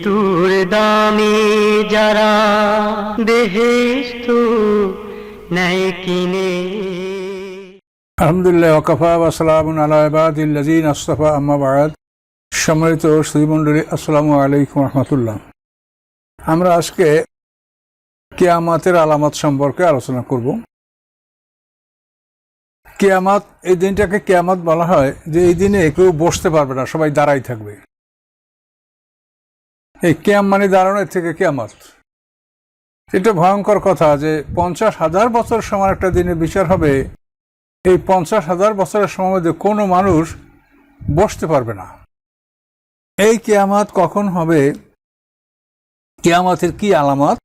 মৃত্যুর দামে যারা বেহেস্ত নেয় কিনে। আলহামদুলিল্লাহ ওকাফা ইবাদিল্লাযিন আস্তফা আম্মা বাদ সম্মানিত শ্রীমণ্ডলী, আসসালামু আলাইকুম রহমতুল্লাহ। আমরা আজকে কেয়ামাতের আলামত সম্পর্কে আলোচনা করব। কেয়ামাত, এই দিনটাকে কেয়ামাত বলা হয় যে এই দিনে কেউ বসতে পারবে না, সবাই দাঁড়াই থাকবে। এই কেয়াম মানে দাঁড়ানোর থেকে কেয়ামত এটা ভয়ঙ্কর কথা যে পঞ্চাশ হাজার বছর সময় একটা দিনে বিচার হবে, এই পঞ্চাশ হাজার বছরের সময় মধ্যে কোনো মানুষ বসতে পারবে না। এই কেয়ামাত কখন হবে? কেয়ামাতের কি আলামত?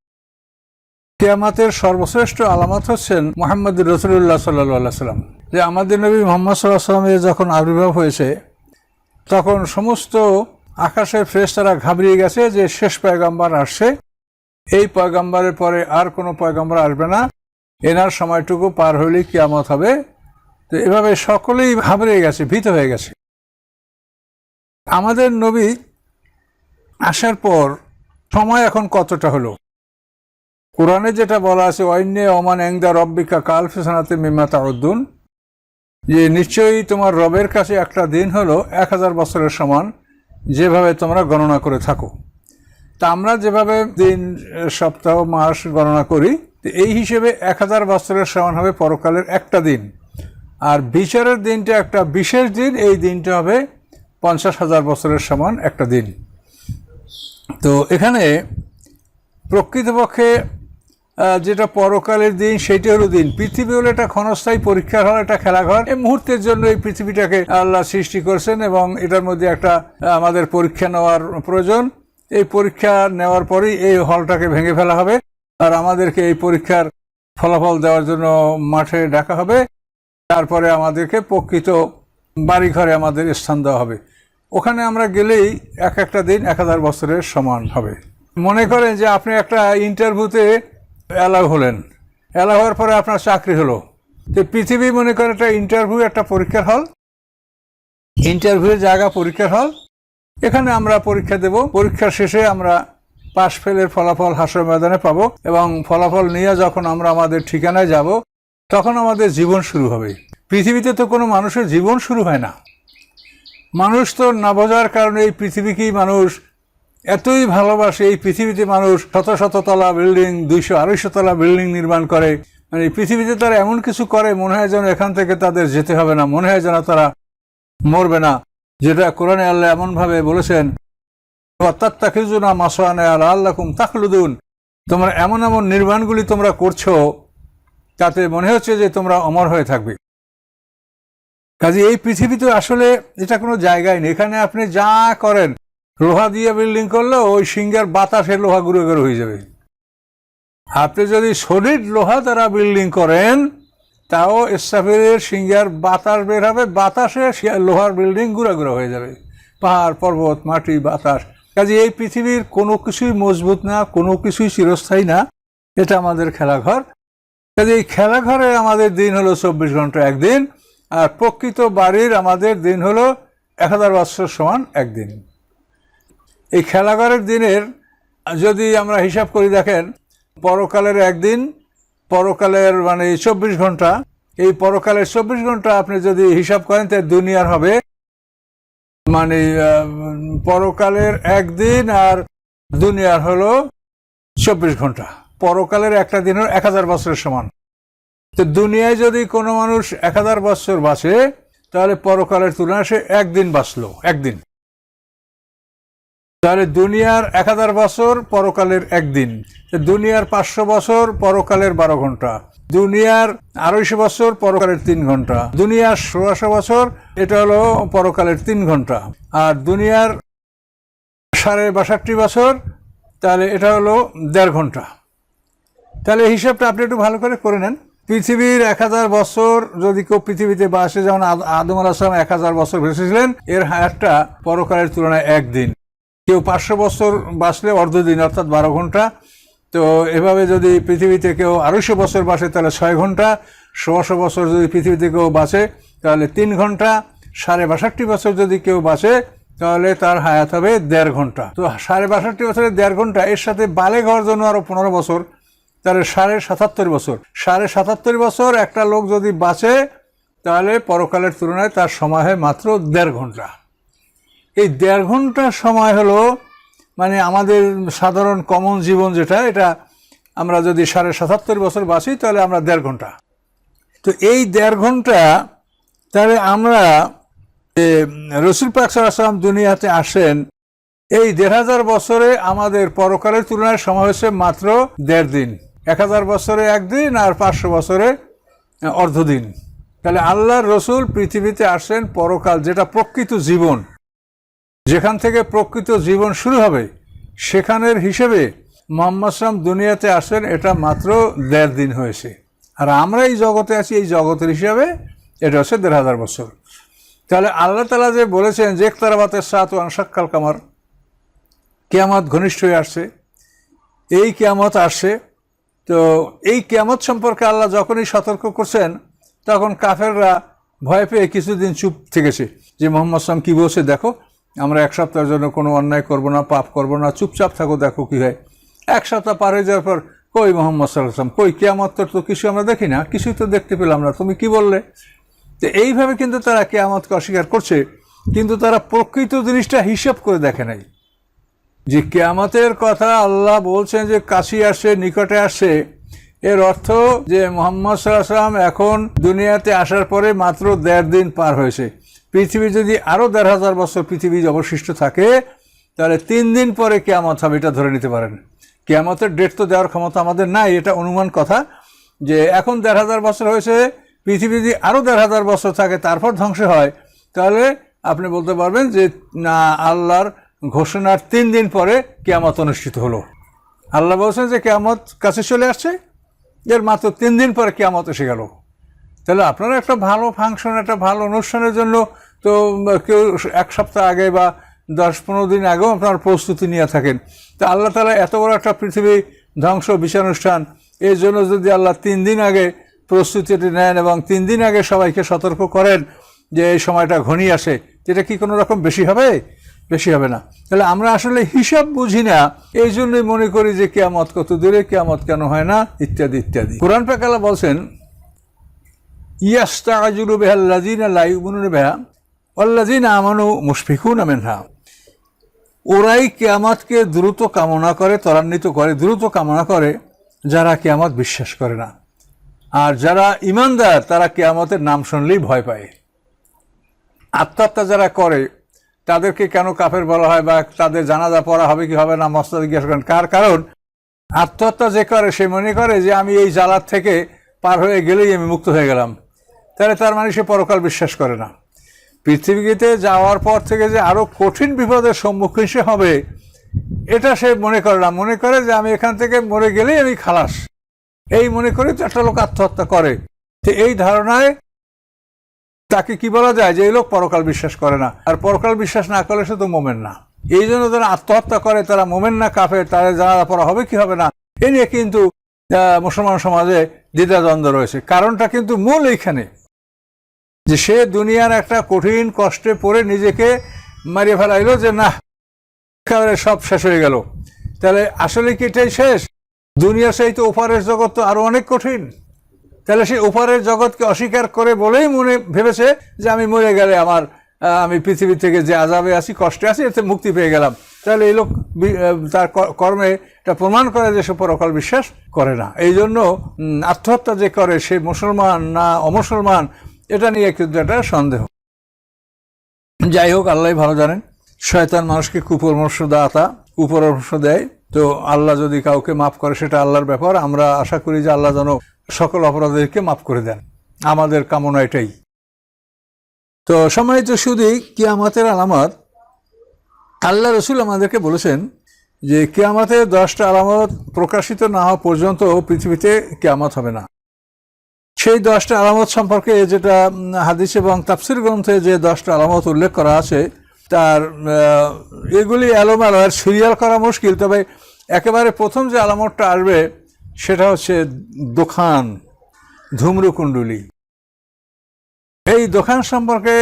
কেয়ামাতের সর্বশ্রেষ্ঠ আলামত হচ্ছেন মোহাম্মদ রসুল্লাহ সাল্লাহ সাল্লাম যে আমাদের নবী মোহাম্মদ সাল্লাহ সাল্লামের যখন আবির্ভাব হয়েছে, তখন সমস্ত আকাশের ফ্রেস্তারা ঘাবড়িয়ে গেছে যে শেষ পয়গাম্বার আসছে। এই পয়গাম্বারের পরে আর কোনো পয়গাম্বার আসবে না। এনার সময়টুকু পার হলেই কিয়ামত হবে। তো এভাবে সকলেই ঘাবড়ে গেছে, ভীত হয়ে গেছে। আমাদের নবী আসার পর সময় এখন কতটা হলো? কোরআনে যেটা বলা আছে অন্য অমান এংদা রব্বিকা কাল ফেসানাতে মিমাতা উদ্দুন যে নিশ্চয়ই তোমার রবের কাছে একটা দিন হলো এক হাজার বছরের সমান। যেভাবে তোমরা গণনা করে থাকো। তা আমরা যেভাবে দিন সপ্তাহ, মাস গণনা করি এই হিসেবে এক হাজার বছরের সমান হবে পরকালের একটা দিন। আর বিচারের দিনটা একটা বিশেষ দিন, এই দিনটা হবে পঞ্চাশ হাজার বছরের সমান একটা দিন। তো এখানে প্রকৃতপক্ষে যেটা পরকালের দিন সেটি হলো দিন। পৃথিবী হলো একটা ক্ষণস্থায়ী, পরীক্ষার হল একটা খেলাঘর। এই মুহূর্তের জন্য এই পৃথিবীটাকে আল্লাহ সৃষ্টি করছেন এবং এটার মধ্যে একটা আমাদের পরীক্ষা নেওয়ার প্রয়োজন। এই পরীক্ষা নেওয়ার পরেই এই হলটাকে ভেঙে ফেলা হবে। আর আমাদেরকে এই পরীক্ষার ফলাফল দেওয়ার জন্য মাঠে ডাকা হবে। তারপরে আমাদেরকে প্রকৃত বাড়িঘরে আমাদের স্থান দেওয়া হবে। ওখানে আমরা গেলেই এক একটা দিন, এক হাজার বছরের সমান হবে। মনে করেন যে আপনি একটা ইন্টারভিউতে অ্যালাউ হলেন। অ্যালাউ হওয়ার পরে আপনার চাকরি হলো। তো পৃথিবী মনে করেন একটা ইন্টারভিউ, একটা পরীক্ষার হল। ইন্টারভিউয়ের জায়গা, পরীক্ষার হল। এখানে আমরা পরীক্ষা দেব। পরীক্ষার শেষে আমরা পাশ ফেলের ফলাফল হাসর ময়দানে পাবো এবং ফলাফল নিয়ে যখন আমরা আমাদের ঠিকানায় যাব, তখন আমাদের জীবন শুরু হবে। পৃথিবীতে তো কোনো মানুষের জীবন শুরু হয় না। মানুষ তো না বোঝার কারণে এই পৃথিবীকেই মানুষ এতই ভালোবাসে এই পৃথিবীতে মানুষ শত শত তলা বিল্ডিং, দুইশো আড়াইশো তলা বিল্ডিং নির্মাণ করে। মানে পৃথিবীতে তারা এমন কিছু করে, মনে হয় যেন এখান থেকে তাদের যেতে হবে না, মনে হয় যেন তারা মরবে না। যেটা কোরআনে আল্লাহ এমনভাবে বলেছেন তাত্তাখিজুনা মাসানে আল্লাহ আল্লাকুম তাকলুদুন তোমরা এমন এমন নির্মাণগুলি তোমরা করছ, তাতে মনে হচ্ছে যে তোমরা অমর হয়ে থাকবে। কাজে এই পৃথিবীতে আসলে এটা কোনো জায়গায় নেই। এখানে আপনি যা করেন লোহা দিয়ে বিল্ডিং করলে ওই সিঙ্গার বাতাসে লোহা গুঁড়ো গুঁড়ো হয়ে যাবে। আপনি যদি সলিড লোহা দ্বারা বিল্ডিং করেন, তাও স্টাফের সিঙ্গার বাতাস বের হবে, বাতাসে লোহার বিল্ডিং গুঁড়া গুঁড়ো হয়ে যাবে। পাহাড়, পর্বত, মাটি, বাতাস। কাজে এই পৃথিবীর কোনো কিছুই মজবুত না, কোনো কিছুই চিরস্থায়ী না। এটা আমাদের খেলাঘর। কাজে এই খেলাঘরে আমাদের দিন হলো চব্বিশ ঘণ্টা একদিন, আর প্রকৃত বাড়ির আমাদের দিন হলো এক হাজার বৎসর সমান একদিন। এই খেলাঘরের দিনের, যদি আমরা হিসাব করি দেখেন, পরকালের একদিন, পরকালের মানে চব্বিশ ঘণ্টা, এই পরকালের চব্বিশ ঘণ্টা আপনি যদি হিসাব করেন, তাহলে দুনিয়ার হবে। মানে পরকালের একদিন আর দুনিয়ার হলো চব্বিশ ঘণ্টা। পরকালের একটা দিন হলো এক হাজার বছরের সমান। তো দুনিয়ায় যদি কোনো মানুষ এক হাজার বছর বাঁচে, তাহলে পরকালের তুলনায় সে একদিন বাঁচলো, একদিন। তাহলে দুনিয়ার এক হাজার বছর, পরকালের একদিন। দুনিয়ার পাঁচশো বছর, পরকালের বারো ঘণ্টা। দুনিয়ার আড়াইশো বছর, পরকালের তিন ঘণ্টা। দুনিয়ার ষোলোশো বছর, এটা হলো পরকালের তিন ঘণ্টা। আর দুনিয়ার সাড়ে বাষট্টি বছর, তাহলে এটা হলো দেড় ঘণ্টা। তাহলে হিসাবটা আপনি একটু ভালো করে করে নেন। পৃথিবীর এক হাজার বছর, যদি কেউ পৃথিবীতে বাসে, যেমন আদ- আদম আলাহাম এক হাজার বছর বেঁচেছিলেন এর হায়াতটা পরকালের তুলনায় একদিন। কেউ পাঁচশো বছর বাঁচলে অর্ধদিন অর্থাৎ বারো ঘণ্টা। তো এভাবে যদি পৃথিবীতে কেউ আড়াইশো বছর বাঁচে, তাহলে ছয় ঘণ্টা। ষোলোশো বছর যদি পৃথিবীতে কেউ বাঁচে, তাহলে তিন ঘণ্টা। সাড়ে বাষট্টি বছর যদি কেউ বাঁচে, তাহলে তার হায়াত হবে দেড় ঘণ্টা। তো সাড়ে বাষট্টি বছরে দেড় ঘণ্টা, এর সাথে বালে ঘর জন্য আরও পনেরো বছর, তাহলে সাড়ে সাতাত্তর বছর। সাড়ে সাতাত্তর বছর একটা লোক যদি বাঁচে, তাহলে পরকালের তুলনায় তার সময় হয় মাত্র দেড় ঘণ্টা। এই দেড় ঘণ্টা সময় হলো মানে আমাদের সাধারণ কমন জীবন যেটা, এটা আমরা যদি সাড়ে সাতাত্তর বছর বাঁচি, তাহলে আমরা দেড় ঘণ্টা। তো এই দেড় ঘণ্টা, তাহলে আমরা রসুল পাক সাল্লাম দুনিয়াতে আসেন, এই দেড় হাজার বছরে আমাদের পরকালের তুলনায় সময় হচ্ছে মাত্র দেড় দিন। এক হাজার বছরে একদিন আর পাঁচশো বছরে অর্ধদিন তাহলে আল্লাহর রসুল পৃথিবীতে আসেন পরকাল, যেটা প্রকৃত জীবন। যেখান থেকে প্রকৃত জীবন শুরু হবে, সেখানের হিসেবে মোহাম্মদ সালাম দুনিয়াতে আসেন, এটা মাত্র দেড় দিন হয়েছে। আর আমরা এই জগতে আছি, এই জগতের হিসাবে এটা হচ্ছে দেড় হাজার বছর। তাহলে আল্লাহ তালা যে বলেছেন, যে তারাবাতের সাত ও আনসাক্কাল কামার, কেয়ামত ঘনিষ্ঠ হয়ে আসছে। এই কেয়ামত আসছে। তো এই কেয়ামত সম্পর্কে আল্লাহ যখনই সতর্ক করছেন, তখন কাফেররা ভয় পেয়ে কিছুদিন চুপ থেকেছে। যে মোহাম্মদ সালাম কী বলছে, দেখো আমরা এক সপ্তাহের জন্য কোনো অন্যায় করব না, পাপ করব না, চুপচাপ থাকো, দেখো কী হয়। এক সপ্তাহ পার হয়ে যাওয়ার পর, কই মোহাম্মদ সাল্লাম কই কেয়ামত তো কিছু আমরা দেখি না, কিছুই তো দেখতে পেলাম না, তুমি কি বললে? তো এইভাবে কিন্তু তারা কেয়ামতকে অস্বীকার করছে, কিন্তু তারা প্রকৃত জিনিসটা হিসাব করে দেখে নাই। যে কেয়ামতের কথা আল্লাহ বলছেন যে কাশি আসে, নিকটে আসে, এর অর্থ যে মোহাম্মদ সাল্লাহ সাল্লাম এখন দুনিয়াতে আসার পরে মাত্র দেড় দিন পার হয়েছে। পৃথিবী যদি আরও দেড় হাজার বছর পৃথিবী অবশিষ্ট থাকে, তাহলে তিন দিন পরে কেয়ামত হবে, এটা ধরে নিতে পারেন। কেয়ামতের ডেট তো দেওয়ার ক্ষমতা আমাদের নাই, এটা অনুমান কথা। যে এখন দেড় হাজার বছর হয়েছে, পৃথিবী যদি আরও দেড় হাজার বছর থাকে, তারপর ধ্বংস হয়, তাহলে আপনি বলতে পারবেন যে, না, আল্লাহর ঘোষণার তিন দিন পরে কেয়ামত অনুষ্ঠিত হলো। আল্লাহ বলছেন যে, কেয়ামত কাছে চলে আসছে, এর মাত্র তিন দিন পরে কেয়ামত এসে গেল। তাহলে আপনারা একটা ভালো ফাংশন একটা ভালো অনুষ্ঠানের জন্য তো কেউ এক সপ্তাহ আগে বা দশ পনেরো দিন আগেও আপনার প্রস্তুতি নিয়ে থাকেন। তা আল্লাহ তালা এত বড় একটা পৃথিবী ধ্বংস বিষানুষ্ঠান এর জন্য যদি আল্লাহ তিন দিন আগে প্রস্তুতিটি নেন এবং তিন দিন আগে সবাইকে সতর্ক করেন যে এই সময়টা ঘনিয়ে আসে এটা কি কোনো রকম বেশি হবে? বেশি হবে না। তাহলে আমরা আসলে হিসাব বুঝি না, এই জন্যই মনে করি যে কেয়ামত কত দূরে, কেয়ামত কেন হয় না, ইত্যাদি ইত্যাদি। কোরআন পাকালা বলছেন ইয়াস্তা আজুরু ইয়াস্তাজুলু বেহাল্লাজিনা লাইবুনুন বেহা অল্লাজিনা আমানু মুশফিকুন আমেনহা ওরাই কেয়ামতকে দ্রুত কামনা করে, ত্বরান্বিত করে, দ্রুত কামনা করে, যারা কেয়ামত বিশ্বাস করে না। আর যারা ইমানদার তারা কেয়ামতের নাম শুনলেই ভয় পায়। আত্মহত্যা যারা করে, তাদেরকে কেন কাফের বলা হয় বা তাদের জানাজা পড়া হবে কি হবে না মস্তাদ জিজ্ঞাসা করেন কার কারণ? আত্মহত্যা যে করে, সে মনে করে যে আমি এই জ্বালার থেকে পার হয়ে গেলেই আমি মুক্ত হয়ে গেলাম। তাহলে তার মানে সে পরকাল বিশ্বাস করে না। পৃথিবীতে যাওয়ার পর থেকে যে আরও কঠিন বিপদের সম্মুখীন সে হবে, এটা সে মনে করে না। মনে করে যে আমি এখান থেকে মরে গেলেই আমি খালাস। এই মনে করে তো একটা লোক আত্মহত্যা করে। তো এই ধারণায় তাকে কি বলা যায়? যে এই লোক পরকাল বিশ্বাস করে না। আর পরকাল বিশ্বাস না করলে সে তো মোমেন না। এই জন্য যারা আত্মহত্যা করে, তারা মোমেন না কাফে তাদের জানা পড়া হবে কি হবে না? এ নিয়ে কিন্তু মুসলমান সমাজে দ্বিধাদ্বন্দ্ব রয়েছে। কারণটা কিন্তু মূল এইখানে। যে সে দুনিয়ার একটা কঠিন কষ্টে পড়ে নিজেকে মারিয়ে ফেলাইল যে, না, একেবারে সব শেষ হয়ে গেল। তাহলে আসলে কি এটাই শেষ? দুনিয়ার সেই তো ওপারের জগৎ তো আরও অনেক কঠিন। তাহলে সেই ওপারের জগৎকে অস্বীকার করে বলেই মনে ভেবেছে যে, আমি মরে গেলে আমার আমি পৃথিবী থেকে যে আজাবে আছি, কষ্টে আছি, এতে মুক্তি পেয়ে গেলাম। তাহলে এই লোক তার কর্মে এটা প্রমাণ করে যে সে পরকাল বিশ্বাস করে না। এই জন্য আত্মহত্যা যে করে সে মুসলমান না অমুসলমান এটা নিয়ে কিন্তু একটা সন্দেহ। যাই হোক, আল্লাহ ভালো জানেন, শয়তান মানুষকে কুপরামর্শ দাতা কুপরামর্শ দেয়। তো আল্লাহ যদি কাউকে মাফ করে, সেটা আল্লাহর ব্যাপার। আমরা আশা করি যে আল্লাহ যেন সকল অপরাধীদেরকে মাফ করে দেন। আমাদের কামনা এটাই। তো সম্মানিত শুধু কিয়ামতের আলামত, আল্লাহ রসুল আমাদেরকে বলেছেন যে, কিয়ামতের দশটা আলামত প্রকাশিত না হওয়া পর্যন্ত পৃথিবীতে কিয়ামত হবে না। সেই দশটা আলামত সম্পর্কে যেটা হাদিস এবং তাফসির গ্রন্থে যে দশটা আলামত উল্লেখ করা আছে, তার এগুলি এলোমেলো। আর সিরিয়াল করা মুশকিল, তবে একেবারে প্রথম যে আলামতটা আসবে, সেটা হচ্ছে দোকান, ধূম্রকুণ্ডলী। এই দোকান সম্পর্কে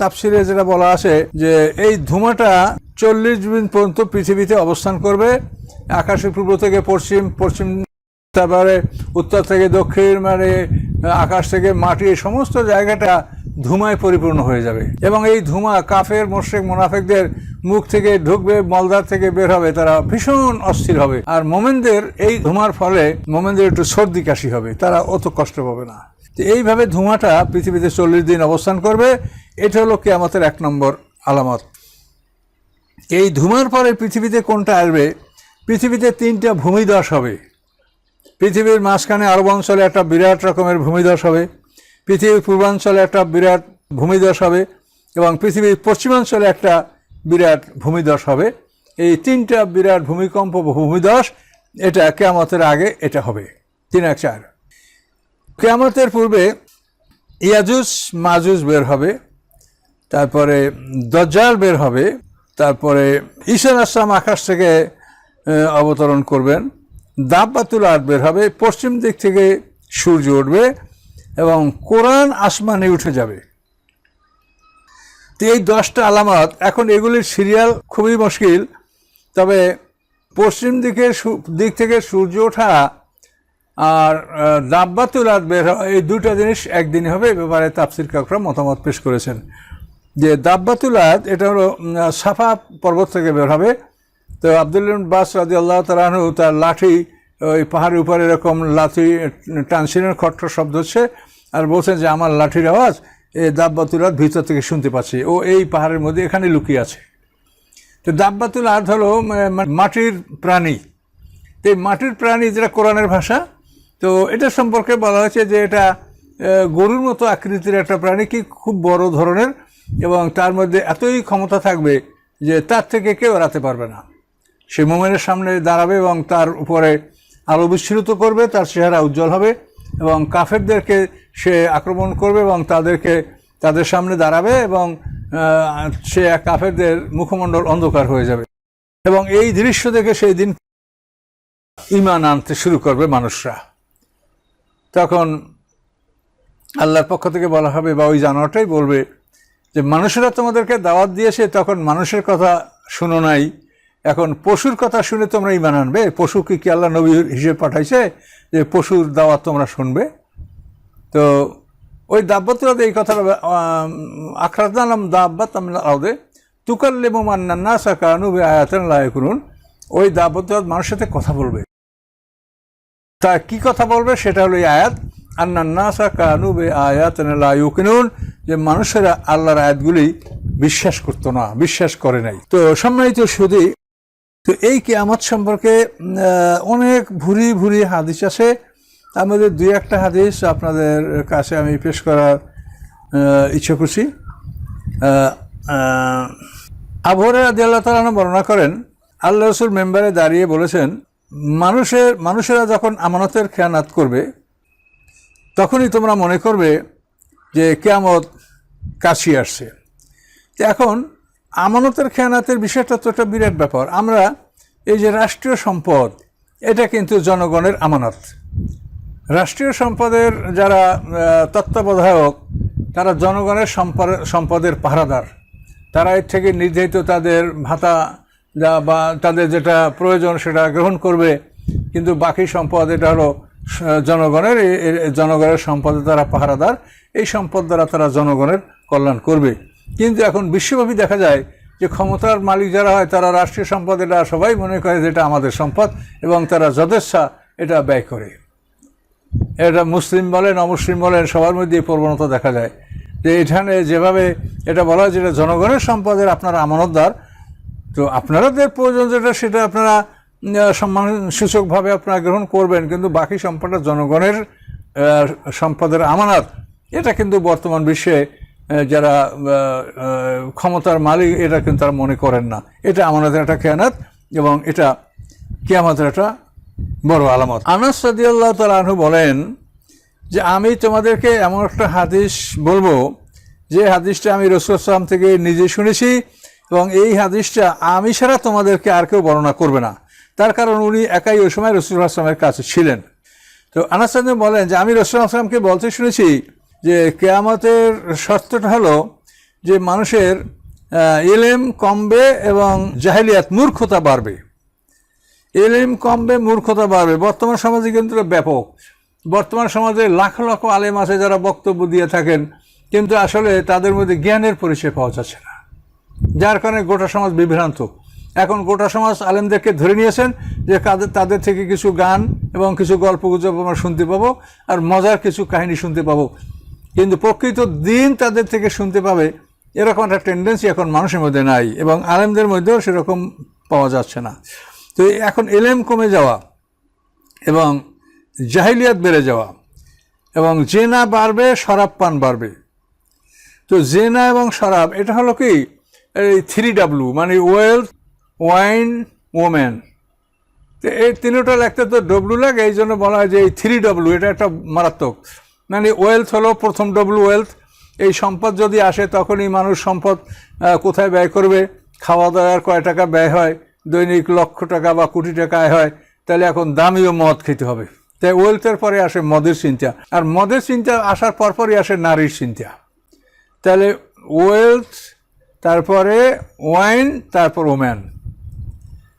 তাপসিরে যেটা বলা আছে যে, এই ধুমাটা চল্লিশ দিন পর্যন্ত পৃথিবীতে অবস্থান করবে। আকাশের পূর্ব থেকে পশ্চিম পশ্চিম তারপরে উত্তর থেকে দক্ষিণ মানে আকাশ থেকে মাটি, এই সমস্ত জায়গাটা ধুমায় পরিপূর্ণ হয়ে যাবে। এবং এই ধুমা কাফের, মোশেক, মোনাফেকদের মুখ থেকে ঢুকবে মলদার থেকে বের হবে, তারা ভীষণ অস্থির হবে। আর মোমেনদের এই ধুমার ফলে মোমেনদের একটু সর্দি কাশি হবে, তারা অত কষ্ট পাবে না। এইভাবে ধুমাটা পৃথিবীতে চল্লিশ দিন অবস্থান করবে, এটা হলো কেয়ামতের এক নম্বর আলামত। এই ধুমার পরে পৃথিবীতে কোনটা আসবে? পৃথিবীতে তিনটা ভূমিদশ হবে। পৃথিবীর মাঝখানে আরব অঞ্চলে একটা বিরাট রকমের ভূমিদশ হবে, পৃথিবীর পূর্বাঞ্চলে একটা বিরাট ভূমিদশ হবে এবং পৃথিবীর পশ্চিমাঞ্চলে একটা বিরাট ভূমিদশ হবে। এই তিনটা বিরাট ভূমিকম্প ভূমিদশ এটা কেয়ামতের আগে এটা হবে। তিন এক চার। কেয়ামতের পূর্বে ইয়াজুজ মাজুজ বের হবে, তারপরে দজ্জাল বের হবে, তারপরে ঈশ্বর আসলাম আকাশ থেকে অবতরণ করবেন। দাব্বাতুল আট বের হবে, পশ্চিম দিক থেকে সূর্য উঠবে এবং কোরআন আসমানে উঠে যাবে। তো এই দশটা আলামত, এখন এগুলির সিরিয়াল খুবই মুশকিল, তবে পশ্চিম দিকে দিক থেকে সূর্য ওঠা আর দাব্বাতুল আদ বের এই দুটো জিনিস একদিনই হবে, এ ব্যাপারে তাফসির কাকরা মতামত পেশ করেছেন। যে দাব্বাতুল আদ এটা হলো সাফা পর্বত থেকে বের হবে তো আব্দুল বাস রাজি আল্লাহ তালাহু তার লাঠি, ওই পাহাড়ের উপরে এরকম লাঠি টানসিনের খট্টর শব্দ হচ্ছে, আর বলছেন যে, আমার লাঠির আওয়াজ এই দাব্বাতুল আদ ভিতর থেকে শুনতে পাচ্ছি। ও এই পাহাড়ের মধ্যে এখানে লুকিয়ে আছে। তো দাব্বাতুল আদ হলো মাটির প্রাণী। তো এই মাটির প্রাণী যেটা কোরআনের ভাষা, তো এটা সম্পর্কে বলা হয়েছে যে, এটা গরুর মতো আকৃতির একটা প্রাণী, কি খুব বড় ধরনের, এবং তার মধ্যে এতই ক্ষমতা থাকবে যে তার থেকে কেউ এড়াতে পারবে না। সে মোমেনের সামনে দাঁড়াবে এবং তার উপরে আলো বিস্ফোরিত করবে, তার চেহারা উজ্জ্বল হবে এবং কাফেরদেরকে সে আক্রমণ করবে এবং তাদেরকে তাদের সামনে দাঁড়াবে এবং সে কাফেরদের মুখমণ্ডল অন্ধকার হয়ে যাবে এবং এই দৃশ্য দেখে সেই দিন ইমান আনতে শুরু করবে মানুষরা। তখন আল্লাহর পক্ষ থেকে বলা হবে, বা ওই জানোয়ারটাই বলবে যে, মানুষেরা তোমাদেরকে দাওয়াত দিয়েছে, তখন মানুষের কথা শুনো নাই। এখন পশুর কথা শুনে তোমরা ইমান আনবে? পশুকে কি আল্লাহ নবী হিসেবে পাঠাইছে যে পশুর দাওয়াত তোমরা শুনবে? তো ওই দাব্বাতুরা এই কথাটা আখরাদাম দাব্বাত আউদে তুকাল্লেমু মান্নান্না সাকানু আয়াতান লায় করুন ওই দাব্বাতুরা মানুষের সাথে কথা বলবে। তা কি কথা বলবে? সেটা হলো এই আয়াত আন্নান্নাসা কানু বে আয়াত লায়ুকিনুন যে মানুষেরা আল্লাহর আয়াতগুলি বিশ্বাস করতো না, বিশ্বাস করে নাই। তো সম্মানিত সুদী তো এই কেয়ামত সম্পর্কে অনেক ভুরি ভুরি হাদিস আছে। আমাদের দুই একটা হাদিস আপনাদের কাছে আমি পেশ করার ইচ্ছে করছি। আবহরে আদি আল্লাহ তালা বর্ণনা করেন আল্লাহ রসুল মেম্বারে দাঁড়িয়ে বলেছেন, মানুষের, মানুষেরা যখন আমানতের খেয়ানাত করবে, তখনই তোমরা মনে করবে যে কেয়ামত কাশি আসছে। এখন আমানতের খেয়ানাতের বিষয়টা তো একটা বিরাট ব্যাপার। আমরা এই যে রাষ্ট্রীয় সম্পদ, এটা কিন্তু জনগণের আমানত। রাষ্ট্রীয় সম্পদের যারা তত্ত্বাবধায়ক, তারা জনগণের সম্পদ- সম্পদের পাহারাদার। তারা এর থেকে নির্ধারিত তাদের ভাতা যা বা তাদের যেটা প্রয়োজন সেটা গ্রহণ করবে, কিন্তু বাকি সম্পদ এটা হলো জনগণের জনগণের সম্পদে তারা পাহারাদার। এই সম্পদ দ্বারা তারা জনগণের কল্যাণ করবে। কিন্তু এখন বিশ্বব্যাপী দেখা যায় যে ক্ষমতার মালিক যারা হয় তারা রাষ্ট্রীয় সম্পদ এটা সবাই মনে করে যে এটা আমাদের সম্পদ এবং তারা যথেচ্ছা এটা ব্যয় করে। এটা মুসলিম বলেন অমুসলিম বলেন সবার মধ্যে প্রবণতা দেখা যায়। যে এখানে যেভাবে এটা বলা হয় যেটা জনগণের সম্পদের আপনার আমানতদার তো আপনারাদের প্রয়োজন যেটা সেটা আপনারা উম, সম্মান সূচকভাবে আপনারা গ্রহণ করবেন কিন্তু বাকি সম্পদটা জনগণের সম্পদের আমানত। এটা কিন্তু বর্তমান বিশ্বে যারা ক্ষমতার মালিক, এটা কিন্তু তারা মনে করেন না। এটা আমানতের একটা খেয়ানাত এবং এটা কেয়ামতের একটা বড় আলামত। আনাস সাদিয়াল্লাহ তালু বলেন যে, আমি তোমাদেরকে এমন একটা হাদিস বলব, যে হাদিসটা আমি রসুল আসলাম থেকে নিজে শুনেছি এবং এই হাদিসটা আমি ছাড়া তোমাদেরকে আর কেউ বর্ণনা করবে না। তার কারণ উনি একাই ওই সময় রসুল আসলামের কাছে ছিলেন। তো আনাস বলেন যে, আমি রসুল আসলামকে বলতে শুনেছি যে কেয়ামতের শর্তটা হলো যে মানুষের ইলেম কমবে এবং জাহেলিয়াত, মূর্খতা বাড়বে। এলিম কমবে, মূর্খতা বাড়বে। বর্তমান সমাজে কিন্তু ব্যাপক। বর্তমান সমাজে লাখ লাখ আলেম আছে যারা বক্তব্য দিয়ে থাকেন, কিন্তু আসলে তাদের মধ্যে জ্ঞানের পরিচয় পাওয়া যাচ্ছে না। যার কারণে গোটা সমাজ বিভ্রান্ত। এখন গোটা সমাজ আলেমদেরকে ধরে নিয়েছেন যে তাদের থেকে কিছু গান এবং কিছু গল্প গুজব আমরা শুনতে পাবো, আর মজার কিছু কাহিনী শুনতে পাবো। কিন্তু প্রকৃত দিন তাদের থেকে শুনতে পাবে, এরকম একটা টেন্ডেন্সি এখন মানুষের মধ্যে নাই এবং আলেমদের মধ্যেও সেরকম পাওয়া যাচ্ছে না। তো এখন এলেম কমে যাওয়া এবং জাহিলিয়াত বেড়ে যাওয়া এবং জেনা বাড়বে, শরাব পান বাড়বে। তো জেনা এবং শরাব, এটা হলো কি? এই থ্রি ডাব্লু মানে ওয়েলথ ওয়াইন ওমেন তো এই তিনটা লিখতে তো ডব্লু লাগে এই জন্য বলা হয় যে এই থ্রি ডব্লু এটা একটা মারাত্মক। মানে ওয়েলথ হলো প্রথম ডব্লু ওয়েলথ এই সম্পদ যদি আসে, তখনই মানুষ সম্পদ কোথায় ব্যয় করবে? খাওয়া দাওয়ার কয় টাকা ব্যয় হয়? দৈনিক লক্ষ টাকা বা কোটি টাকা আয় হয়। তাহলে এখন দামিও মদ খেতে হবে। তাই ওয়েলথের পরে আসে মদের চিন্তা। আর মদের চিন্তা আসার পরপরই আসে নারীর চিন্তা। তাহলে ওয়েলথ তারপরে ওয়াইন তারপর ওম্যান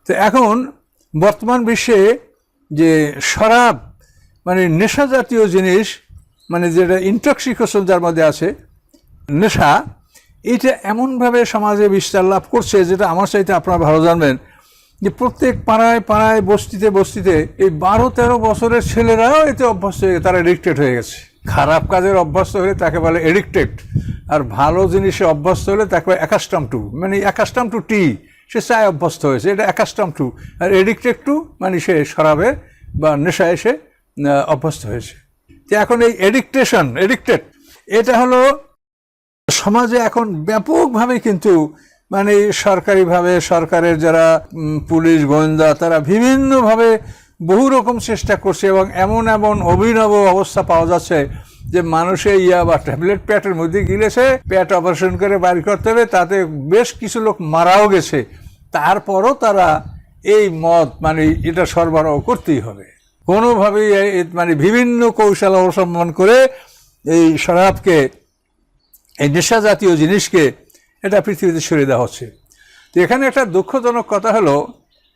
তো এখন বর্তমান বিশ্বে যে শরাব মানে নেশা জাতীয় জিনিস মানে যেটা ইন্টক্সিকেশন যার মধ্যে আছে, নেশা এটা এমনভাবে সমাজে বিস্তার লাভ করছে যেটা আমার চাইতে আপনারা ভালো জানবেন, যে প্রত্যেক পাড়ায় পাড়ায়, বস্তিতে বস্তিতে এই বারো তেরো বছরের ছেলেরাও এতে অভ্যস্ত হয়ে তারা এডিক্টেড হয়ে গেছে। খারাপ কাজের অভ্যস্ত হলে তাকে বলে এডিক্টেড আর ভালো জিনিসে অভ্যস্ত হলে তাকে বলে একাস্টাম টু মানে একাস্টাম টু টি সে চায় অভ্যস্ত হয়েছে এটা একাস্টাম টু আর এডিক্টেড টু মানে সে শরাবে বা নেশায় এসে অভ্যস্ত হয়েছে। তো এখন এই এডিকটেশন, এডিক্টেড, এটা হলো সমাজে এখন ব্যাপকভাবে কিন্তু মানে সরকারিভাবে সরকারের যারা পুলিশ, গোয়েন্দা, তারা বিভিন্নভাবে বহু রকম চেষ্টা করছে এবং এমন এমন অভিনব অবস্থা পাওয়া যাচ্ছে যে মানুষে ইয়া বা ট্যাবলেট প্যাটের মধ্যে গিলেছে, প্যাট অপারেশন করে বাড়ি করতে হবে, তাতে বেশ কিছু লোক মারাও গেছে। তারপরও তারা এই মত মানে এটা সরবরাহ করতেই হবে। কোনোভাবেই মানে বিভিন্ন কৌশল অবলম্বন করে এই শরাবকে, এই নেশা জাতীয় জিনিসকে এটা পৃথিবীতে সরিয়ে দেওয়া হচ্ছে। তো এখানে একটা দুঃখজনক কথা হলো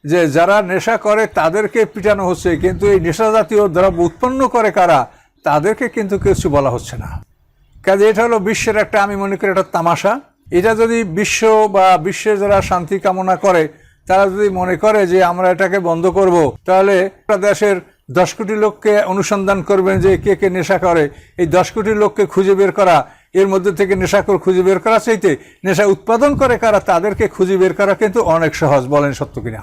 যে যারা নেশা করে তাদেরকে পিটানো হচ্ছে, কিন্তু এই নেশা জাতীয় দ্রব্য উৎপন্ন করে কারা, তাদেরকে কিন্তু কিছু বলা হচ্ছে না। কাজে এটা হলো বিশ্বের একটা, আমি মনে করি একটা তামাশা। এটা যদি বিশ্ব বা বিশ্বের যারা শান্তি কামনা করে, তারা যদি মনে করে যে আমরা এটাকে বন্ধ করব, তাহলে দেশের দশ কোটি লোককে অনুসন্ধান করবেন যে কে কে নেশা করে। এই দশ কোটি লোককে খুঁজে বের করা, এর মধ্যে থেকে নেশাকর খুঁজে বের করা চাইতে নেশা উৎপাদন করে কারা তাদেরকে খুঁজে বের করা কিন্তু অনেক সহজ, বলেন সত্য কিনা।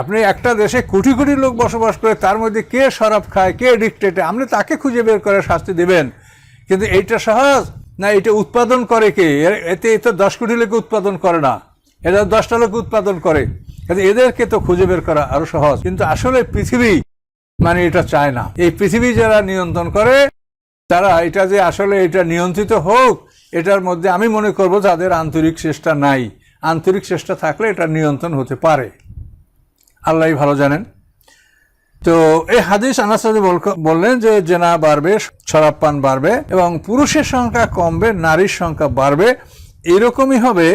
আপনি একটা দেশে কোটি কোটি লোক বসবাস করে, তার মধ্যে কে শরাব খায়, কে এডিক্টেড আপনি তাকে খুঁজে বের করে শাস্তি দেবেন। কিন্তু এইটা সহজ? না এটা উৎপাদন করে কে? এতে এতে দশ কোটি লোক উৎপাদন করে না। এটা দশটা লোক উৎপাদন করে। কিন্তু এদেরকে তো খুঁজে বের করা আরও সহজ। কিন্তু আসলে পৃথিবী মানে এটা চায় না। এই পৃথিবী যারা নিয়ন্ত্রণ করে, তারা এটা যে আসলে এটা নিয়ন্ত্রিত হোক, এটার মধ্যে আমি মনে করব যাদের আন্তরিক চেষ্টা নাই। আন্তরিক চেষ্টা থাকলে এটা নিয়ন্ত্রণ হতে পারে। আল্লাহ ভালো জানেন। তো এই হাদিস আনাসাদি বললেন যে জেনা বাড়বে শরাব পান বাড়বে এবং পুরুষের সংখ্যা কমবে, নারীর সংখ্যা বাড়বে। এরকমই হবে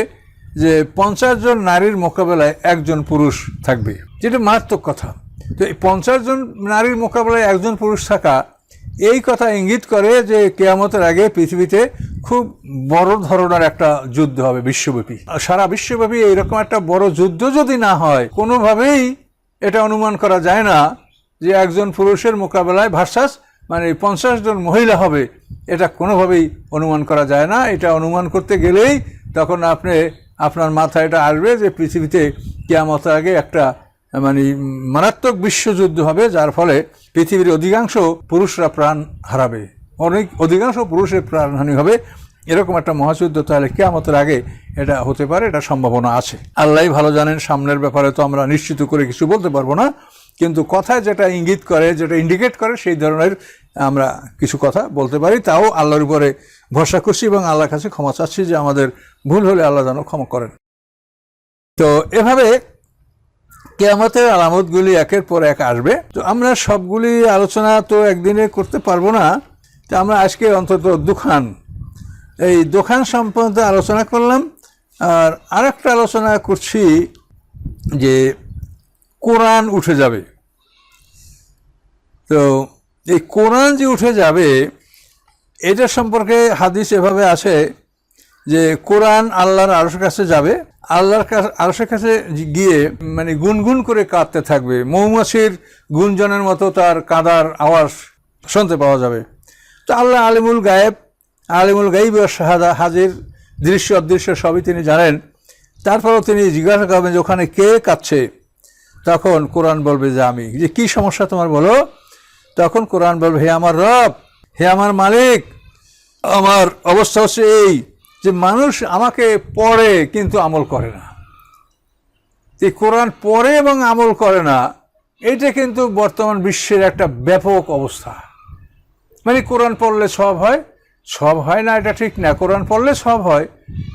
যে পঞ্চাশ জন নারীর মোকাবেলায় একজন পুরুষ থাকবে। যেটা মারাত্মক কথা। তো এই পঞ্চাশ জন নারীর মোকাবেলায় একজন পুরুষ থাকা, এই কথা ইঙ্গিত করে যে কেয়ামতের আগে পৃথিবীতে খুব বড় ধরনের একটা যুদ্ধ হবে বিশ্বব্যাপী। সারা বিশ্বব্যাপী এইরকম একটা বড় যুদ্ধ যদি না হয়, কোনোভাবেই এটা অনুমান করা যায় না যে একজন পুরুষের মোকাবেলায় ভার্সাস মানে পঞ্চাশ জন মহিলা হবে, এটা কোনোভাবেই অনুমান করা যায় না। এটা অনুমান করতে গেলেই তখন আপনি, আপনার মাথায় এটা আসবে যে পৃথিবীতে কেয়ামতের আগে একটা মানে মারাত্মক বিশ্বযুদ্ধ হবে, যার ফলে পৃথিবীর অধিকাংশ পুরুষরা প্রাণ হারাবে। অনেক, অধিকাংশ পুরুষের প্রাণহানি হবে। এরকম একটা মহাযুদ্ধ তাহলে কেয়ামতের আগে এটা হতে পারে, এটা সম্ভাবনা আছে। আল্লাহ ভালো জানেন, সামনের ব্যাপারে তো আমরা নিশ্চিত করে কিছু বলতে পারব না। কিন্তু কথায় যেটা ইঙ্গিত করে, যেটা ইন্ডিকেট করে, সেই ধরনের আমরা কিছু কথা বলতে পারি। তাও আল্লাহর উপরে ভরসা করছি এবং আল্লাহর কাছে ক্ষমা চাচ্ছি যে আমাদের ভুল হলে আল্লাহ যেন ক্ষমা করেন। তো এভাবে কেয়ামতের আলামতগুলি একের পর এক আসবে। তো আমরা সবগুলি আলোচনা তো একদিনে করতে পারব না। তো আমরা আজকে অন্তত দোকান এই দোকান সম্পর্কে আলোচনা করলাম। আর আরেকটা আলোচনা করছি যে কোরআন উঠে যাবে। তো এই কোরআন যে উঠে যাবে, এটা সম্পর্কে হাদিস এভাবে আছে যে কোরআন আল্লাহর আরশের কাছে যাবে, আল্লাহর আরশের কাছে গিয়ে মানে গুনগুন করে কাঁদতে থাকবে। মৌমাছির গুঞ্জনের মতো তার কাদার আওয়াজ শুনতে পাওয়া যাবে। তো আল্লাহ আলিমুল গায়েব, আলিমুল গাইব শাহাদা হাজির দৃশ্য অদৃশ্য সবই তিনি জানেন। তারপরেও তিনি জিজ্ঞাসা করবেন যে ওখানে কে কাঁদছে? তখন কোরআন বলবে যে আমি। যে কি সমস্যা তোমার বলো? তখন কোরআন বলবে, হে আমার রব, হে আমার মালিক, আমার অবস্থা হচ্ছে এই। যে মানুষ আমাকে পড়ে কিন্তু আমল করে না। এই কোরআন পড়ে এবং আমল করে না, এটা কিন্তু বর্তমান বিশ্বের একটা ব্যাপক অবস্থা। মানে কোরআন পড়লে সব হয় সব হয় না, এটা ঠিক না। কোরআন পড়লে সব হয়,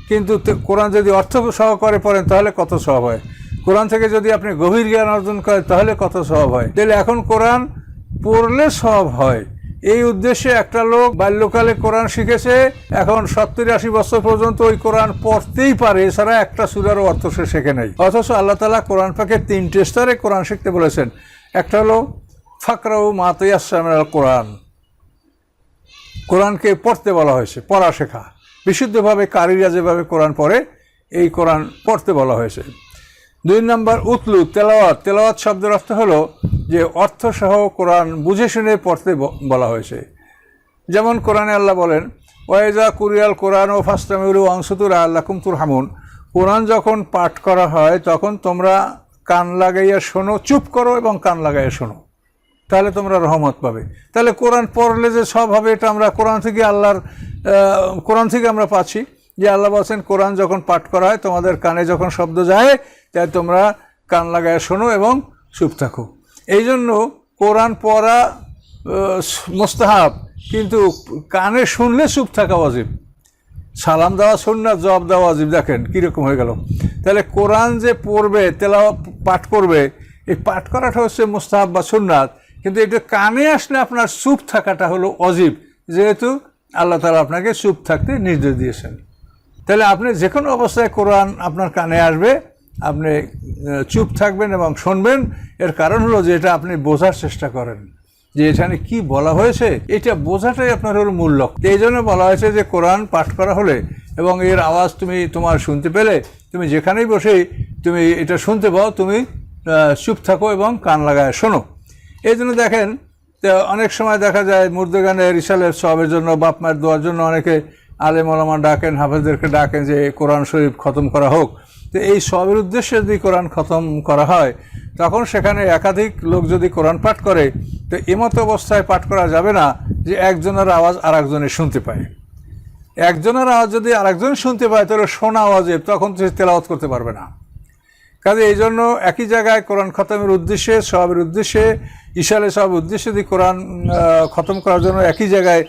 কিন্তু কোরআন যদি অর্থ সহকারে পড়েন, তাহলে কত সব হয়? কোরআন থেকে যদি আপনি গভীর জ্ঞান অর্জন করেন, তাহলে কত সব হয়? তাহলে এখন কোরআন পড়লে সব হয়। এই উদ্দেশ্যে একটা লোক বাল্যকালে কোরআন শিখেছে। এখন সত্তর আশি বছর পর্যন্ত ওই কোরআন পড়তেই পারে, এছাড়া একটা সুরারও অর্থ সে শেখে নাই। অথচ আল্লাহ তালা কোরআন পাকে তিনটে স্তরে কোরআন শিখতে বলেছেন। একটা হলো, ফাকরাউ মাতিয়াসামের কোরআন। কোরআনকে পড়তে বলা হয়েছে, পড়া শেখা। বিশুদ্ধভাবে কারিরা যেভাবে কোরআন পড়ে, এই কোরআন পড়তে বলা হয়েছে। দুই নম্বর উতলু তেলাওয়াত। তেলাওয়াত শব্দের অর্থ হলো যে অর্থসহ কোরআন বুঝে শুনে পড়তে বলা হয়েছে। যেমন কোরআনে আল্লাহ বলেন ওয়েজা কুরিয়াল কোরআন ও ফাস্তামিউল অংশতুর আল্লাহ কুমতুর হামুন কোরআন যখন পাঠ করা হয়, তখন তোমরা কান লাগাইয়া শোনো, চুপ করো এবং কান লাগাইয়া শোনো। তাহলে তোমরা রহমত পাবে। তাহলে কোরআন পড়লে যে সব হবে এটা আমরা কোরআন থেকে আল্লাহর কোরআন থেকে আমরা পাচ্ছি। যে আল্লাহ বলছেন, কোরআন যখন পাঠ করা হয়, তোমাদের কানে যখন শব্দ যায়, তাই তোমরা কান লাগায় শোনো এবং চুপ থাকো। এই জন্য কোরআন পড়া মোস্তাহাব, কিন্তু কানে শুনলে চুপ থাকা অজিব সালাম দেওয়া সুন্নাত জবাব দেওয়া অজিব দেখেন, কীরকম হয়ে গেল। তাহলে কোরআন যে পড়বে তেলা পাঠ করবে, এই পাঠ করাটা হচ্ছে মুস্তাহাব বা সুন্নাত, কিন্তু এটা কানে আসলে আপনার চুপ থাকাটা হলো অজিব যেহেতু আল্লাহ তালা আপনাকে চুপ থাকতে নির্দেশ দিয়েছেন। তাহলে আপনি যে কোনো অবস্থায় কোরআন আপনার কানে আসবে, আপনি চুপ থাকবেন এবং শুনবেন। এর কারণ হলো যে এটা আপনি বোঝার চেষ্টা করেন যে এখানে কি বলা হয়েছে। এটা বোঝাটাই আপনার হলো মূল লক্ষ্য। এই জন্য বলা হয়েছে যে কোরআন পাঠ করা হলে এবং এর আওয়াজ তুমি তোমার শুনতে পেলে, তুমি যেখানেই বসেই তুমি এটা শুনতে পাও, তুমি চুপ থাকো এবং কান লাগায় শোনো। এই জন্য দেখেন অনেক সময় দেখা যায় মুর্দগানের রিসালের সবের জন্য, বাপ মায়ের দোয়ার জন্য অনেকে আলেম ওলামা ডাকেন, হাফেজদেরকে ডাকেন যে কোরআন শরীফ খতম করা হোক। তো এই সবের উদ্দেশ্যে যদি কোরআন খতম করা হয়, তখন সেখানে একাধিক লোক যদি কোরআন পাঠ করে, তো এমতো অবস্থায় পাঠ করা যাবে না যে একজনের আওয়াজ আর শুনতে পায়। একজনের আওয়াজ যদি আরেকজন শুনতে পায়, তাহলে শোনা আওয়াজে তখন সে তেলাওয়াত করতে পারবে না। কাজে এই জন্য একই জায়গায় কোরআন খতমের উদ্দেশ্যে, সবের উদ্দেশ্যে ইশালে সব উদ্দেশ্যে যদি কোরআন খতম করার জন্য একই জায়গায়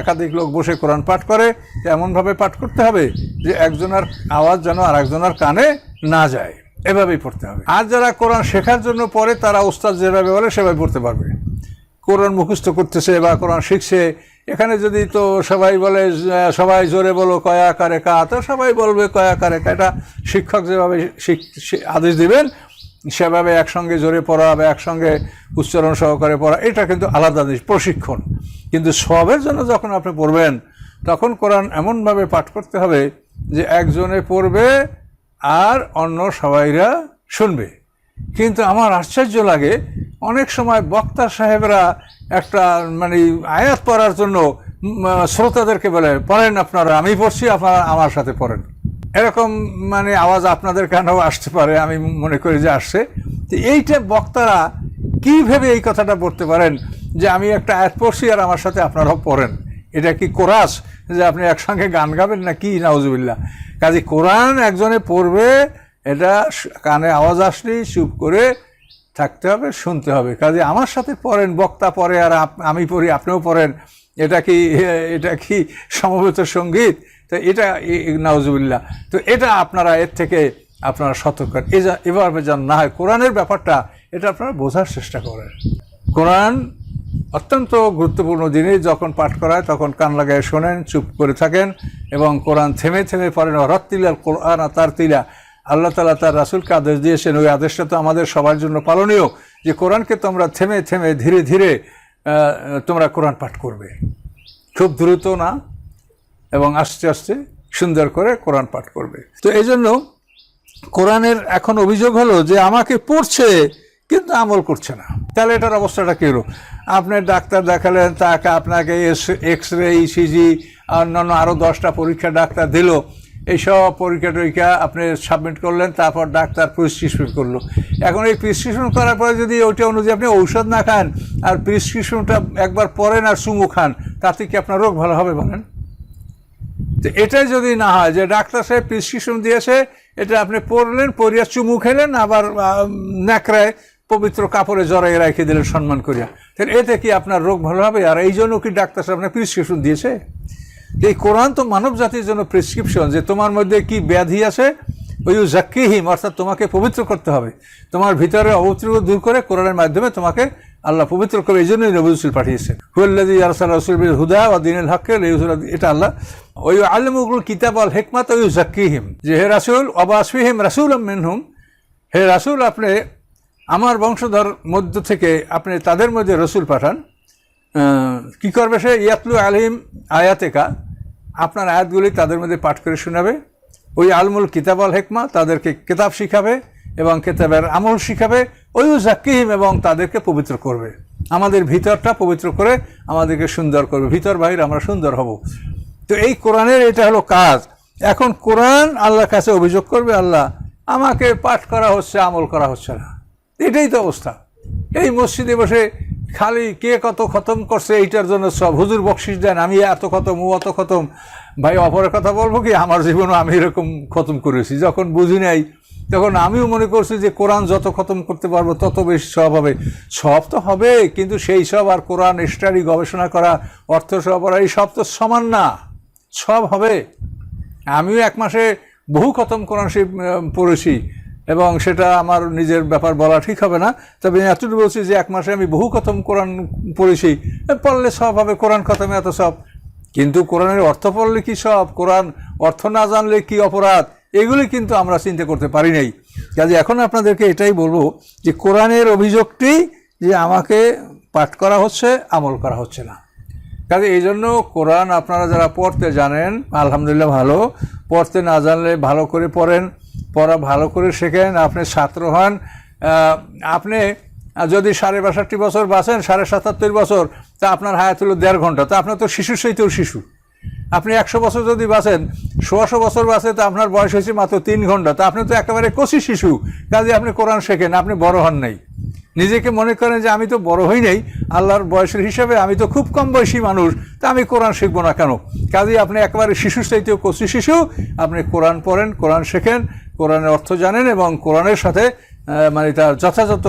একাধিক লোক বসে কোরআন পাঠ করে এমনভাবে পাঠ করতে হবে যে একজনের আওয়াজ যেন আর একজনের কানে না যায়। এভাবেই পড়তে হবে। আর যারা কোরআন শেখার জন্য পড়ে, তারা ওস্তাদ যেভাবে বলে, সেভাবে পড়তে পারবে। কোরআন মুখস্থ করতেছে বা কোরআন শিখছে, এখানে যদি তো সবাই বলে সবাই জোরে বলো, কয়া কারে কা, তো সবাই বলবে কয়া কারে কা। এটা শিক্ষক যেভাবে আদেশ দিবেন সেভাবে একসঙ্গে জোরে পড়া বা একসঙ্গে উচ্চারণ সহকারে পড়া, এটা কিন্তু আলাদা জিনিস, প্রশিক্ষণ। কিন্তু সবের জন্য যখন আপনি পড়বেন, তখন কোরআন এমনভাবে পাঠ করতে হবে যে একজনে পড়বে আর অন্য সবাইরা শুনবে। কিন্তু আমার আশ্চর্য লাগে, অনেক সময় বক্তা সাহেবরা একটা মানে আয়াত পড়ার জন্য শ্রোতাদেরকে বলে, পড়েন আপনারা, আমি পড়ছি, আপনারা আমার সাথে পড়েন। এরকম মানে আওয়াজ আপনাদের কানেও আসতে পারে, আমি মনে করি যে আসছে। তো এইটা বক্তারা কি ভেবে এই কথাটা বলতে পারেন? যে আমি একটা আয়াত পড়ছি আর আমার সাথে আপনারাও পড়েন। এটা কি কোরাস? যে আপনি একসঙ্গে গান গাবেন না কি? নাউজুবিল্লাহ। কাজে কোরআন একজনে পড়বে, এটা কানে আওয়াজ আসলেই চুপ করে থাকতে হবে, শুনতে হবে। কাজে আমার সাথে পড়েন, বক্তা পড়ে আর আমি পড়ি, আপনিও পড়েন। এটা কি এটা কি সমবেত সংগীত? তো এটা নাউজুবিল্লাহ। তো এটা আপনারা এর থেকে আপনারা সতর্ক এ যা এভাবে যেন না হয় কোরআনের ব্যাপারটা, এটা আপনারা বোঝার চেষ্টা করেন। কোরআন অত্যন্ত গুরুত্বপূর্ণ জিনিস, যখন পাঠ করায় তখন কান লাগায় শোনেন, চুপ করে থাকেন এবং কোরআন থেমে থেমে পড়েন। রত্তিলাল কোরআন তার তিলা আল্লাহ তালা তার রাসুলকে আদেশ দিয়েছেন, ওই আদেশটা তো আমাদের সবার জন্য পালনীয় যে কোরআনকে তোমরা থেমে থেমে ধীরে ধীরে তোমরা কোরআন পাঠ করবে। খুব দ্রুত না? এবং আস্তে আস্তে সুন্দর করে কোরআন পাঠ করবে। তো এই জন্য কোরআনের এখন অভিযোগ হলো যে আমাকে পড়ছে কিন্তু আমল করছে না। তাহলে এটার অবস্থাটা কী হলো? আপনি ডাক্তার দেখালেন, তাকে আপনাকে এক্স রে ইসিজি, অন্যান্য আরও দশটা পরীক্ষা ডাক্তার দিল। এইসব পরীক্ষা টরীক্ষা আপনি সাবমিট করলেন, তারপর ডাক্তার প্রেসক্রিপশন করল। এখন এই প্রেসক্রিপশন করার পরে যদি ওইটা অনুযায়ী আপনি ঔষধ না খান, আর প্রেসক্রিপশনটা একবার পরেন আর চুমু খান, তাতে কি আপনার রোগ ভালো হবে বলেন? এটাই যদি না হয়, যে ডাক্তার সাহেব প্রেসক্রিপশন দিয়েছে, এটা আপনি পড়লেন পড়িয়া চুমু খেলেন, আবার ন্যাকড়ায় পবিত্র কাপড়ে জড়াই রেখে দিলেন, সম্মান করিয়া। তাহলে এতে কি আপনার রোগ ভালো হবে? আর এই জন্য কি ডাক্তার সাহেব আপনার প্রেসক্রিপশন দিয়েছে? এই কোরআন তো মানব জাতির জন্য প্রেসক্রিপশন, যে তোমার মধ্যে কি ব্যাধি আছে ওই জাক্কিহিম অর্থাৎ তোমাকে পবিত্র করতে হবে। তোমার ভিতরে অবতীর্ণ দূর করে কোরআনের মাধ্যমে তোমাকে আল্লাহ পবিত্র করে এই জন্যই নবী রসুল পাঠিয়েছেন। হুল্লাদি আরসাল রসুল হুদা ও দিনুল এটা আল্লাহ ওই আলমুগুল কিতাব আল হেকমাত ওই জাক্কিহিম যে হে রাসুল অবাসফিহিম রাসুল মিনহুম। হে রাসুল, আপনি আমার বংশধর মধ্য থেকে আপনি তাদের মধ্যে রসুল পাঠান। কি করবে সে? ইয়াতলু আলিম আয়াতেকা। আপনার আয়াতগুলি তাদের মধ্যে পাঠ করে শোনাবে। ওই আলমুল কিতাব আল হেকমা তাদেরকে কিতাব শিখাবে। এবং কেতাবের আমল শিখাবে, ওই জাকিহিম এবং তাদেরকে পবিত্র করবে। আমাদের ভিতরটা পবিত্র করে আমাদেরকে সুন্দর করবে। ভিতর, বাহির, আমরা সুন্দর হব। তো এই কোরআনের এটা হলো কাজ। এখন কোরআন আল্লাহর কাছে অভিযোগ করবে, আল্লাহ, আমাকে পাঠ করা হচ্ছে, আমল করা হচ্ছে না। এটাই তো অবস্থা। এই মসজিদে বসে খালি কে কত খতম করছে, এইটার জন্য সব হুজুর বকশিস দেন, আমি এত খতম, ও অত খতম। ভাই, অপরের কথা বলব কি? আমার জীবনও আমি এরকম খতম করেছি। যখন বুঝি নাই তখন আমিও মনে করছি যে কোরআন যত খতম করতে পারব, তত বেশি সব হবে। সব তো হবে, কিন্তু সেই সব আর কোরআন স্টাডি গবেষণা করা, অর্থ সরবরাহ এই সব তো সমান না। সব হবে। আমিও এক মাসে বহু খতম কোরআন শরীফ পড়েছি এবং সেটা আমার নিজের ব্যাপার বলা ঠিক হবে না। তবে এতটুকু বলছি যে এক মাসে আমি বহু খতম কোরআন পড়েছি পড়লে সব হবে, কোরআন খতমে এত সব কিন্তু কোরআনের অর্থ পড়লে কি সব কোরআন অর্থ না জানলে কি অপরাধ? এগুলি কিন্তু আমরা চিন্তা করতে পারি নাই। কাজে এখন আপনাদেরকে এটাই বলব যে কোরআনের অভিযোগটি যে আমাকে পাঠ করা হচ্ছে, আমল করা হচ্ছে না। কাজে এই জন্য কোরআন আপনারা যারা পড়তে জানেন, আলহামদুলিল্লাহ ভালো। পড়তে না জানলে ভালো করে পড়েন, পড়া ভালো করে শেখেন, আপনি ছাত্র হন। আপনি যদি সাড়ে বাষট্টি বছর বাঁচেন, সাড়ে সাতাত্তর বছর, তা আপনার হায়াত হলো দেড় ঘণ্টা। তা আপনার তো শিশুর সহিতেও শিশু। আপনি একশো বছর যদি বাঁচেন, সোয়াশো বছর বাঁচে, তা আপনার বয়স হয়েছে মাত্র তিন ঘণ্টা। তা আপনি তো একেবারে কচি শিশু। কাজে আপনি কোরআন শেখেন, আপনি বড় হন নাই। নিজেকে মনে করেন যে আমি তো বড় হই নাই, আল্লাহর বয়সের হিসাবে আমি তো খুব কম বয়সী মানুষ, তা আমি কোরআন শিখব না কেন? কাজেই আপনি একেবারে শিশু চাইতেও কচি শিশু, আপনি কোরআন পড়েন, কোরআন শেখেন, কোরআনের অর্থ জানেন এবং কোরআনের সাথে মানে তার যথাযথ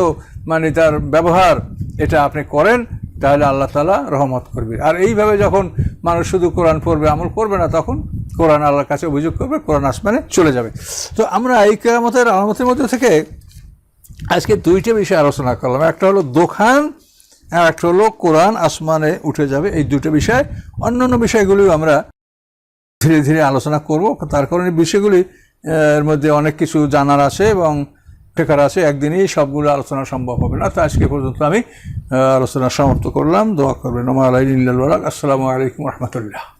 মানে তার ব্যবহার, এটা আপনি করেন। তাহলে আল্লাহ তালা রহমত করবে। আর এইভাবে যখন মানুষ শুধু কোরআন পড়বে, আমল করবে না, তখন কোরআন আল্লাহর কাছে অভিযোগ করবে, কোরআন আসমানে চলে যাবে। তো আমরা এই কেরামতের আলামতের মধ্যে থেকে আজকে দুইটা বিষয় আলোচনা করলাম। একটা হলো দোকান, আর একটা হলো কোরআন আসমানে উঠে যাবে। এই দুটো বিষয়, অন্যান্য বিষয়গুলিও আমরা ধীরে ধীরে আলোচনা করব। তার কারণে বিষয়গুলি, এর মধ্যে অনেক কিছু জানার আছে এবং শেখার আছে, একদিনেই সবগুলো আলোচনা সম্ভব হবে না। তো আজকে পর্যন্ত আমি আলোচনা সমাপ্ত করলাম। দোয়া করবেন। ওমা আলাই আসসালামু আলাইকুম রহমতুল্লাহ।